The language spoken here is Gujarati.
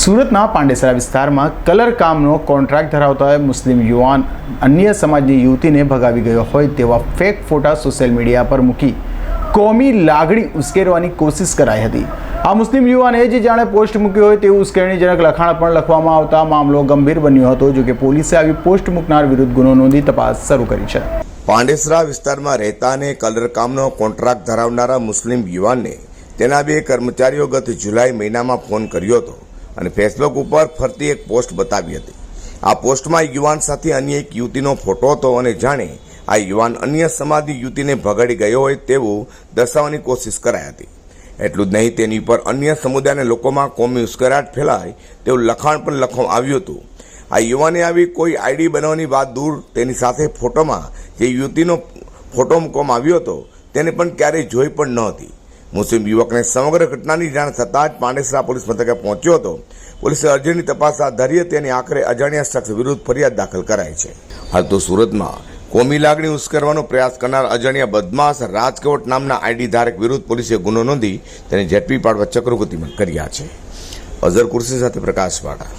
સુરતના પાંડેસરા વિસ્તારમાં કલર કામનો કોન્ટ્રાક્ટ ધરાવતા મુસ્લિમ યુવાન અન્ય સમાજની યુવતીને ભગાવી ગયો હોય તેવા ફેક ફોટા સોશિયલ મીડિયા પર મૂકી કોમી લાગણી ઉશ્કેરવાની કોશિશ કરાઈ હતી. આ મુસ્લિમ યુવાને જે જાણે પોસ્ટ મૂકી હોય તેવું ઉશ્કેરણીજનક લખાણ પણ લખવામાં આવતા મામલો ગંભીર બન્યો હતો, જોકે પોલીસે આવી પોસ્ટ મૂકનાર વિરુદ્ધ ગુનો નોંધી તપાસ શરૂ કરી છે. પાંડેસરા વિસ્તારમાં રહેતા અને કલરકામનો કોન્ટ્રાક્ટ ધરાવનારા મુસ્લિમ યુવાનને તેના બે કર્મચારીઓ ગત જુલાઈ મહિનામાં ફોન કર્યો હતો. અને ફેસબુક ઉપર ફરતી એક પોસ્ટ બતાવી હતી. આ પોસ્ટમાં યુવાન સાથે અન્ય એક યુવતીનો ફોટો હતો અને જાણે આ યુવાન અન્ય સમાજની યુવતીને ભગાડી ગયો હોય તેવું દર્શાવવાની કોશિશ કરાઈ હતી. એટલું જ નહીં, તેની પર અન્ય સમુદાયના લોકોમાં કોમી ઉશ્કેરાટ ફેલાય તેવું લખાણ પણ લખવામાં આવ્યું હતું. આ યુવાને આવી કોઈ આઈડી બનાવવાની વાત દૂર તેની સાથે ફોટોમાં જે યુવતીનો ફોટો મૂકવામાં આવ્યો હતો, તેને પણ ક્યારેય જોઈ પણ ન હતી. મુસ્લિમ યુવકને સમગ્ર ઘટનાની જાણ થતાં જ પાંડેસરા પોલીસ મથકે પહોંચ્યો હતો. પોલીસે અરજીની તપાસ હાથ ધરી હતી અને આખરે અજાણ્યા શખ્સ વિરુદ્ધ ફરિયાદ દાખલ કરાઈ છે. હાલ તો સુરતમાં કોમી લાગણી ઉશ્કેરવાનો પ્રયાસ કરનાર અજાણ્યા બદમાશ રાજકોટ નામના આઈડી ધારક વિરુદ્ધ પોલીસે ગુનો નોંધી તેને ઝડપી પાડવા ચક્રો ગતિમાન કર્યા છે. અઝર કુર્સી સાથે પ્રકાશ વાળા